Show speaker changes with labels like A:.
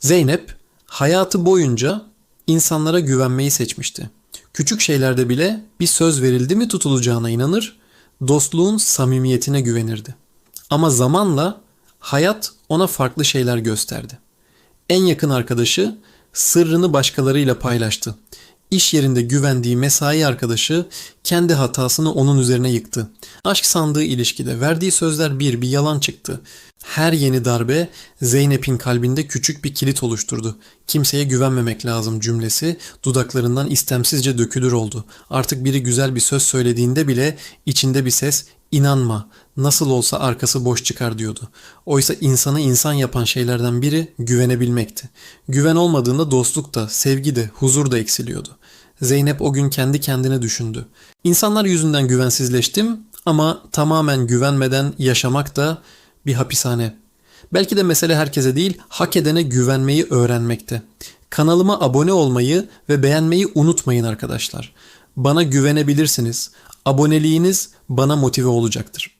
A: Zeynep hayatı boyunca insanlara güvenmeyi seçmişti. Küçük şeylerde bile bir söz verildi mi tutulacağına inanır, dostluğun samimiyetine güvenirdi. Ama zamanla hayat ona farklı şeyler gösterdi. En yakın arkadaşı sırrını başkalarıyla paylaştı. İş yerinde güvendiği mesai arkadaşı kendi hatasını onun üzerine yıktı. Aşk sandığı ilişkide verdiği sözler bir bir yalan çıktı. Her yeni darbe Zeynep'in kalbinde küçük bir kilit oluşturdu. Kimseye güvenmemek lazım cümlesi dudaklarından istemsizce dökülür oldu. Artık biri güzel bir söz söylediğinde bile içinde bir ses inanma nasıl olsa arkası boş çıkar diyordu. Oysa insanı insan yapan şeylerden biri güvenebilmekti. Güven olmadığında dostluk da, sevgi de, huzur da eksiliyordu. Zeynep o gün kendi kendine düşündü. İnsanlar yüzünden güvensizleştim ama tamamen güvenmeden yaşamak da bir hapishane. Belki de mesele herkese değil, hak edene güvenmeyi öğrenmekte. Kanalıma abone olmayı ve beğenmeyi unutmayın arkadaşlar. Bana güvenebilirsiniz. Aboneliğiniz bana motive olacaktır.